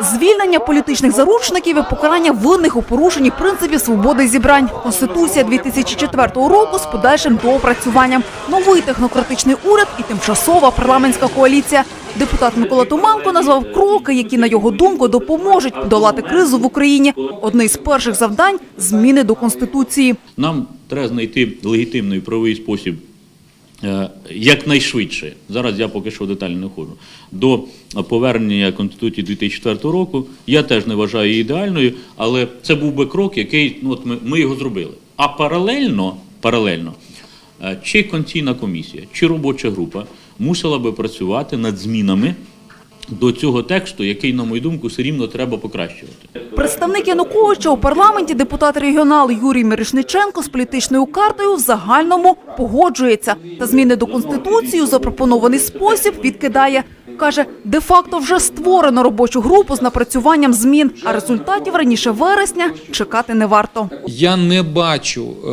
Звільнення політичних заручників і покарання винних у порушенні принципів свободи зібрань. Конституція 2004 року з подальшим доопрацюванням. Новий технократичний уряд і тимчасова парламентська коаліція. Депутат Микола Томанко назвав кроки, які на його думку допоможуть подолати кризу в Україні. Одне з перших завдань зміни до конституції. Нам треба знайти легітимний правовий спосіб якнайшвидше. Зараз я поки що детально не входжу. До повернення Конституції 2004 року я теж не вважаю її ідеальною, але це був би крок, який ну, от ми, ми його зробили. А паралельно, паралельно е, чи конційна комісія, чи робоча група мусила би працювати над змінами до цього тексту, який, на мою думку, все рівно треба покращувати. Представник Януковича у парламенті депутат регіонал Юрій Мирошниченко з політичною картою в загальному погоджується. Та зміни до конституції запропонований спосіб відкидає. Каже, де-факто вже створено робочу групу з напрацюванням змін, а результатів раніше вересня чекати не варто. Я не бачу е,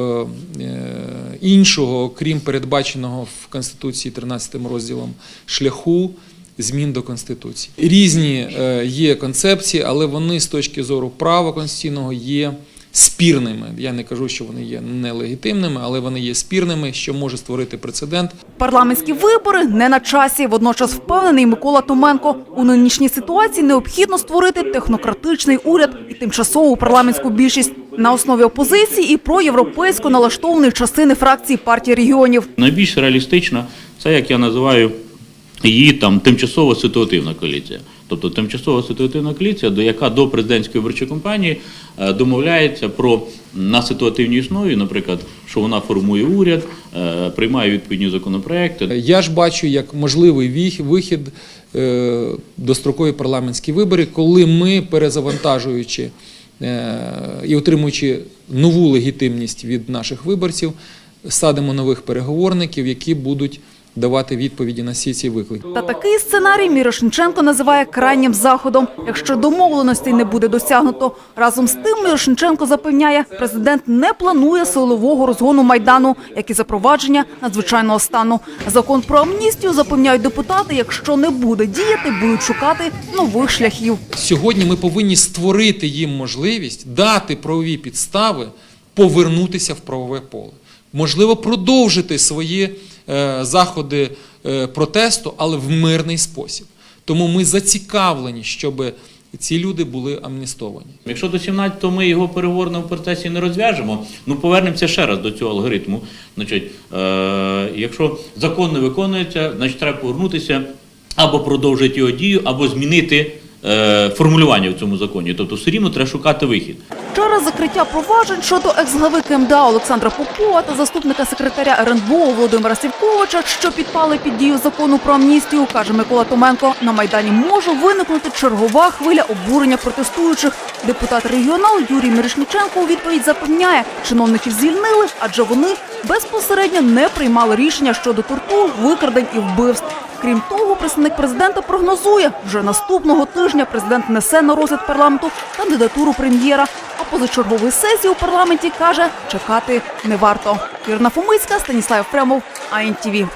е, іншого, крім передбаченого в Конституції 13 розділом шляху змін до Конституції. Різні е, є концепції, але вони з точки зору права конституційного є спірними. Я не кажу, що вони є нелегітимними, але вони є спірними, що може створити прецедент. Парламентські вибори не на часі. Водночас впевнений Микола Томенко. У нинішній ситуації необхідно створити технократичний уряд і тимчасову парламентську більшість на основі опозиції і проєвропейсько налаштованої частини фракції партії регіонів. Найбільш реалістична це, як я називаю її там тимчасова ситуативна коаліція. Тобто тимчасова ситуативна коаліція, до яка до президентської виборчої кампанії е, домовляється про на ситуативній основі, наприклад, що вона формує уряд, е, приймає відповідні законопроекти. Я ж бачу як можливий вихід е, дострокові парламентські вибори, коли ми, перезавантажуючи і отримуючи нову легітимність від наших виборців, садимо нових переговорників, які будуть давати відповіді на всі ці виклики. Та такий сценарій Мірошниченко називає крайнім заходом. Якщо домовленостей не буде досягнуто, разом з тим Мірошниченко запевняє, президент не планує силового розгону майдану, як і запровадження надзвичайного стану. Закон про амністію запевняють депутати. Якщо не буде діяти, будуть шукати нових шляхів. Сьогодні ми повинні створити їм можливість дати правові підстави повернутися в правове поле. Можливо, продовжити свої заходи е, протесту, але в мирний спосіб. Тому ми зацікавлені, щоб ці люди були амністовані. Якщо до 17-го ми його переговорного процесі не розв'яжемо, ну повернемося ще раз до цього алгоритму. Значить, е, якщо закон не виконується, значить треба повернутися або продовжити його дію, або змінити е, формулювання в цьому законі. Тобто все рівно треба шукати вихід. Через закриття проваджень щодо екс-глави КМДА Олександра Попова та заступника секретаря РНБО Володимира Сівковича, що підпали під дію закону про амністію, каже Микола Томенко, на майдані може виникнути чергова хвиля обурення протестуючих. Депутат регіонал Юрій Мирошниченко у відповідь запевняє, чиновників звільнили, адже вони безпосередньо не приймали рішення щодо тортур, викрадень і вбивств. Крім того, представник президента прогнозує, вже наступного тижня президент несе на розгляд парламенту кандидатуру прем'єра. А позачергової сесії у парламенті каже, чекати не варто. Ірина Фомицька, Станіслав Фремов, АНТВ.